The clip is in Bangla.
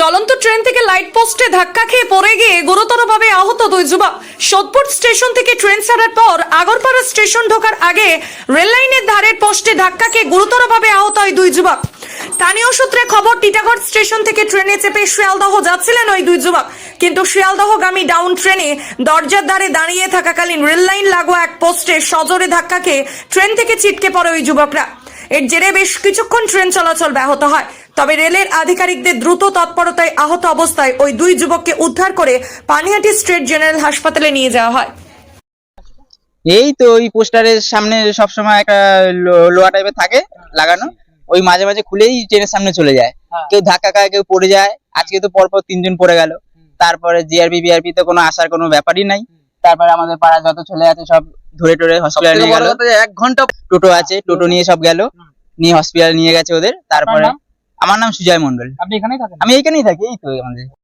চলন্ত ট্রেন থেকে লাইট পোস্টে ধাক্কা খেয়ে পড়ে গিয়ে গুরুতরভাবে আহত দুই যুবক। সোদপুর স্টেশন থেকে ট্রেন ছাড়ার পর আগরপাড়া স্টেশন ঢোকার আগে রেল লাইনের ধারের পোস্টে ধাক্কা খেয়ে গুরুতরভাবে আহত হয় দুই যুবক। স্থানীয় সূত্রে খবর, টিটাগড় স্টেশন থেকে ট্রেনে চেপে শিয়ালদহ যাচ্ছিলেন ওই দুই যুবক। কিন্তু শিয়ালদহগামী ডাউন ট্রেনে দরজার ধারে দাঁড়িয়ে থাকাকালীন রেল লাইন লাগোয়া এক পোস্টে সজোরে ধাক্কা খেয়ে ট্রেন থেকে ছিটকে পড়ে ওই যুবকরা। এর জেরে বেশ কিছুক্ষণ ট্রেন চলাচল ব্যাহত হয়। তবে রেলের আধিকারিকদের দ্রুত তৎপরতায় আহত অবস্থায় ওই দুই যুবককে উদ্ধার করে পানিহাটি স্ট্রেট জেনারেল হাসপাতালে নিয়ে যাওয়া হয়। এই তো ওই পোস্টারের সামনে সব সময় একটা লো- লোহা টাইপের থাকে লাগানো। ওই মাঝে মাঝে খুলেই ট্রেনের সামনে চলে যায়। কেউ ধাক্কা খায় কেউ পড়ে যায়। আজকে তো পরপর তিনজন পড়ে গেল। তারপরে জিআরপি বিআরপি তো কোনো আসার কোনো ব্যাপারই নাই। তারপরে আমাদের পাড়া যত ছেলে আছে সব ধরে টরে হসপিটালে নিয়ে গেল। এক ঘণ্টা টোটো আছে টোটো নিয়ে সব গেল। নিয়ে হসপিটাল নিয়ে গেছে ওদের তারপরে আমার নাম সুজয় মন্ডল আপনি এখানেই থাকেন? আমি এখানেই থাকি এই তো আমাদের।